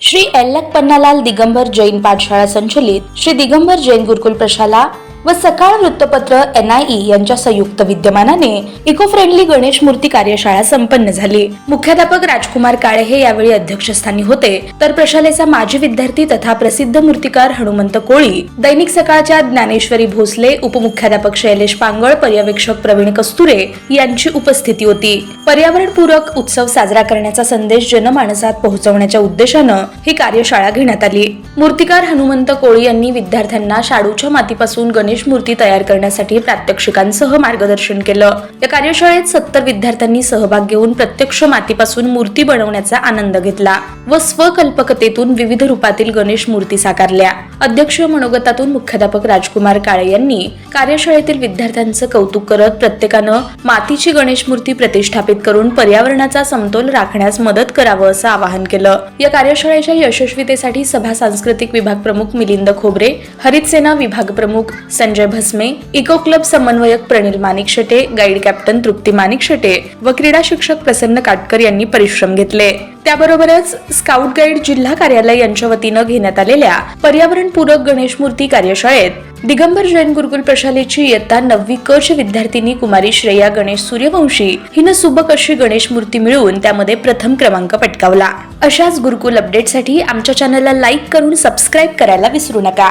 श्री एल्लक पन्नालाल दिगंबर जैन पाठशाळा संचलित श्री दिगंबर जैन गुरुकुल प्रशाला व सकाळ वृत्तपत्र एनआयई यांच्या संयुक्त विद्यमानाने इको फ्रेंडली गणेश मूर्ती कार्यशाळा संपन्न झाली. मुख्याध्यापक राजकुमार काळे हे यावेळी अध्यक्षस्थानी होते. तर प्रशालेचा माजी विद्यार्थी तथा प्रसिद्ध मूर्तिकार हनुमंत कोळी दैनिक सकाळच्या ज्ञानेश्वरी भोसले उपमुख्याध्यापक शैलेश पांगळ पर्यवेक्षक प्रवीण कस्तुरे यांची उपस्थिती होती. पर्यावरणपूरक उत्सव साजरा करण्याचा संदेश जनमानसात पोहोचवण्याच्या उद्देशानं ही कार्यशाळा घेण्यात आली. मूर्तिकार हनुमंत कोळी यांनी विद्यार्थ्यांना शाडूच्या मातीपासून गणेश गणेश मूर्ती तयार करण्यासाठी प्रात्यक्षिकांसह मार्गदर्शन केलं. या कार्यशाळेत सत्तर विद्यार्थ्यांनी सहभाग घेऊन प्रत्यक्ष मातीपासून मूर्ती बनवण्याचा आनंद घेतला. व स्वकल्पकतेतून विविध रूपातील गणेश मूर्ती साकारल्या. अध्यक्ष मनोगतातून मुख्याध्यापक राजकुमार काळे यांनी कार्यशाळेतील विद्यार्थ्यांचं कौतुक करत प्रत्येकानं मातीची गणेश मूर्ती प्रतिष्ठापित करून पर्यावरणाचा समतोल राखण्यास मदत करावं असं आवाहन केलं. या कार्यशाळेच्या यशस्वीतेसाठी सभा सांस्कृतिक विभाग प्रमुख मिलिंद खोबरे हरित सेना विभाग प्रमुख संजय भस्मे इको क्लब समन्वयक प्रणिल मानिक शेटे गाईड कॅप्टन तृप्ती मानिक शेटे व क्रीडा शिक्षक प्रसन्न काटकर यांनी परिश्रम घेतले. त्याबरोबरच स्काउट गाईड जिल्हा कार्यालय यांच्या वतीनं घेण्यात आलेल्या पर्यावरणपूरक गणेश मूर्ती कार्यशाळेत दिगंबर जैन गुरुकुल प्रशालेची इयत्ता नववी क ची विद्यार्थिनी कुमारी श्रेया गणेश सूर्यवंशी हिनं सुबक अशी गणेश मूर्ती मिळवून त्यामध्ये प्रथम क्रमांक पटकावला. अशाच गुरुकुल अपडेटसाठी आमच्या चॅनलला लाईक करून सबस्क्राईब करायला विसरू नका.